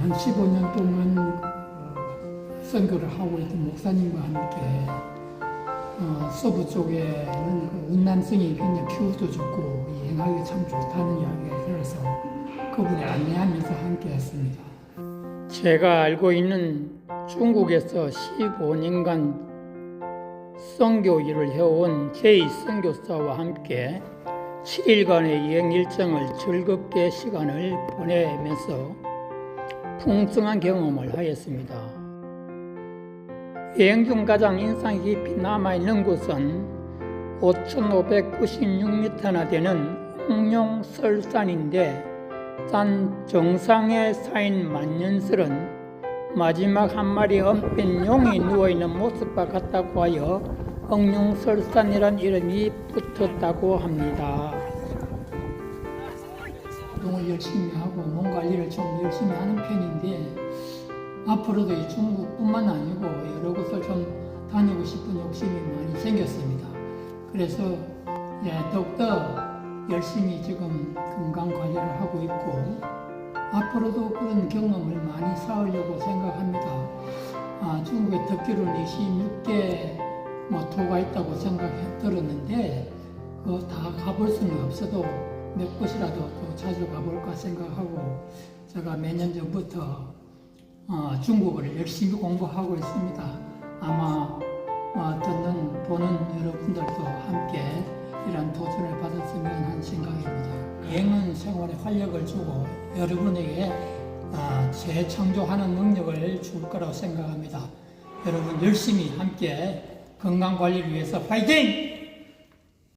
한 15년 동안 어, 선교를 하고 있던 목사님과 함께 어, 서부 쪽에는 그 운남성이 굉장히 피부도 좋고 여행하기 참 좋다는 이야기를 들어서 그분이 안내하면서 함께 했습니다. 제가 알고 있는 중국에서 15년간 선교 일을 해온 제이 선교사와 함께 7일간의 여행 일정을 즐겁게 시간을 보내면서 풍성한 경험을 하였습니다. 여행 중 가장 인상 깊이 남아있는 곳은 5,596m나 되는 홍룡 설산인데 산 정상에 쌓인 만년설은 마지막 한 마리 엄뺀 용이 누워있는 모습과 같다고 하여 홍룡설산이란 이름이 붙었다고 합니다. 운동을 열심히 하고 몸 관리를 좀 열심히 하는 편인데 앞으로도 이 중국뿐만 아니고 여러 곳을 좀 다니고 싶은 욕심이 많이 생겼습니다. 그래서 예, 더욱더 열심히 지금 건강 관리를 하고 있고 앞으로도 그런 경험을 많이 쌓으려고 생각합니다. 아, 중국에 듣기로는 26개 뭐 도가 있다고 생각해 들었는데 그거 다 가볼 수는 없어도 몇 곳이라도 또 자주 가볼까 생각하고 제가 몇 년 전부터 어, 중국어를 열심히 공부하고 있습니다. 아마 어, 듣는 보는 여러분들도 함께 이런 도전을 받았으면 하는 생각입니다. 여행은 생활에 활력을 주고 여러분에게 아, 재창조하는 능력을 줄 거라고 생각합니다. 여러분 열심히 함께 건강 관리를 위해서 파이팅!